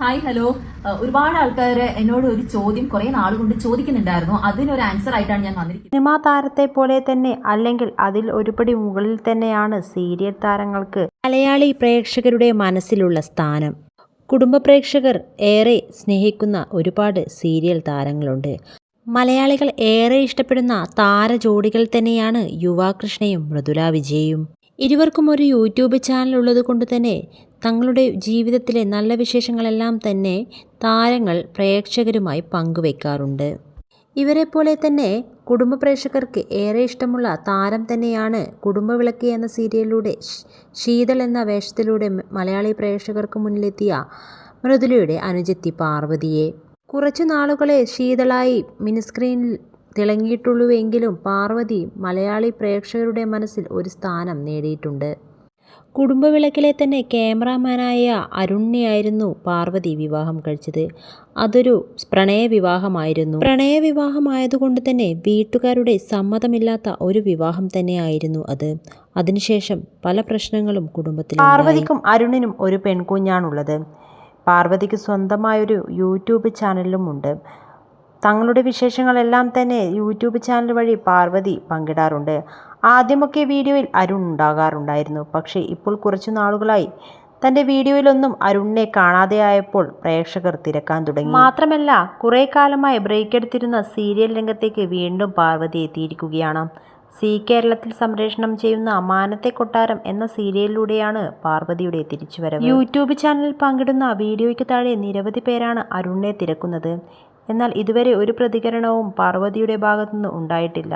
Hi hello ഒരുപാട് ആൾക്കാർ എന്നോട് ഒരു ചോദ്യം കുറെ നാൾ കൊണ്ട് ചോദിക്കുന്നുണ്ടായിരുന്നു. അതിനൊരു ആൻസർ ആയിട്ടാണ് ഞാൻ വന്നിരിക്കുന്നത്. സിനിമാ താരത്തെ പോലെ തന്നെ അല്ലെങ്കിൽ അതിൽ ഒരുപടി മുകളിൽ തന്നെയാണ് സീരിയൽ താരങ്ങൾക്ക് മലയാളി പ്രേക്ഷകരുടെ മനസ്സിലുള്ള സ്ഥാനം. കുടുംബ പ്രേക്ഷകർ ഏറെ സ്നേഹിക്കുന്ന ഒരുപാട് സീരിയൽ താരങ്ങളുണ്ട്. മലയാളികൾ ഏറെ ഇഷ്ടപ്പെടുന്ന താരജോഡികൾ തന്നെയാണ് യുവാകൃഷ്ണയും മൃദുല വിജയും. ഇരുവർക്കും ഒരു യൂട്യൂബ് ചാനൽ ഉള്ളത് കൊണ്ട് തന്നെ തങ്ങളുടെ ജീവിതത്തിലെ നല്ല വിശേഷങ്ങളെല്ലാം തന്നെ താരങ്ങൾ പ്രേക്ഷകരുമായി പങ്കുവെക്കാറുണ്ട്. ഇവരെ പോലെ തന്നെ കുടുംബ പ്രേക്ഷകർക്ക് ഏറെ ഇഷ്ടമുള്ള താരം തന്നെയാണ് കുടുംബവിളക്ക് എന്ന സീരിയലിലൂടെ ശീതൾ എന്ന വേഷത്തിലൂടെ മലയാളി പ്രേക്ഷകർക്ക് മുന്നിലെത്തിയ മൃദുലയുടെ അനുജത്തി പാർവതിയെ. കുറച്ചു നാളുകളെ ശീതളായി മിനിസ്ക്രീനിൽ തിളങ്ങിയിട്ടുള്ളൂവെങ്കിലും പാർവതി മലയാളി പ്രേക്ഷകരുടെ മനസ്സിൽ ഒരു സ്ഥാനം നേടിയിട്ടുണ്ട്. കുടുംബവിളക്കിലെ തന്നെ ക്യാമറാമാനായ അരുണിനെയായിരുന്നു പാർവതി വിവാഹം കഴിച്ചത്. അതൊരു പ്രണയ വിവാഹമായിരുന്നു പ്രണയ വിവാഹമായതുകൊണ്ട് തന്നെ വീട്ടുകാരുടെ സമ്മതമില്ലാത്ത ഒരു വിവാഹം തന്നെയായിരുന്നു അത്. അതിനുശേഷം പല പ്രശ്നങ്ങളും കുടുംബത്തിൽ പാർവതിക്കും അരുണിനും ഒരു പെൺകുഞ്ഞാണുള്ളത്. പാർവതിക്ക് സ്വന്തമായൊരു യൂട്യൂബ് ചാനലും ഉണ്ട്. തങ്ങളുടെ വിശേഷങ്ങളെല്ലാം തന്നെ യൂട്യൂബ് ചാനൽ വഴി പാർവതി പങ്കിടാറുണ്ട്. ആദ്യമൊക്കെ വീഡിയോയിൽ അരുൺ ഉണ്ടാകാറുണ്ടായിരുന്നു. പക്ഷേ ഇപ്പോൾ കുറച്ചു നാളുകളായി തന്റെ വീഡിയോയിലൊന്നും അരുണിനെ കാണാതെയായപ്പോൾ പ്രേക്ഷകർ തിരക്കാൻ തുടങ്ങി. മാത്രമല്ല കുറേ കാലമായി ബ്രേക്ക് എടുത്തിരുന്ന സീരിയൽ രംഗത്തേക്ക് വീണ്ടും പാർവതി എത്തിയിരിക്കുകയാണ്. സി കേരളത്തിൽ സംപ്രേഷണം ചെയ്യുന്ന അമാനത്തെ കൊട്ടാരം എന്ന സീരിയലിലൂടെയാണ് പാർവതിയുടെ തിരിച്ചുവരവ്. യൂട്യൂബ് ചാനലിൽ പങ്കിടുന്ന വീഡിയോയ്ക്ക് താഴെ നിരവധി പേരാണ് അരുണിനെ തിരക്കുന്നത്. എന്നാൽ ഇതുവരെ ഒരു പ്രതികരണവും പാർവതിയുടെ ഭാഗത്തുനിന്ന് ഉണ്ടായിട്ടില്ല.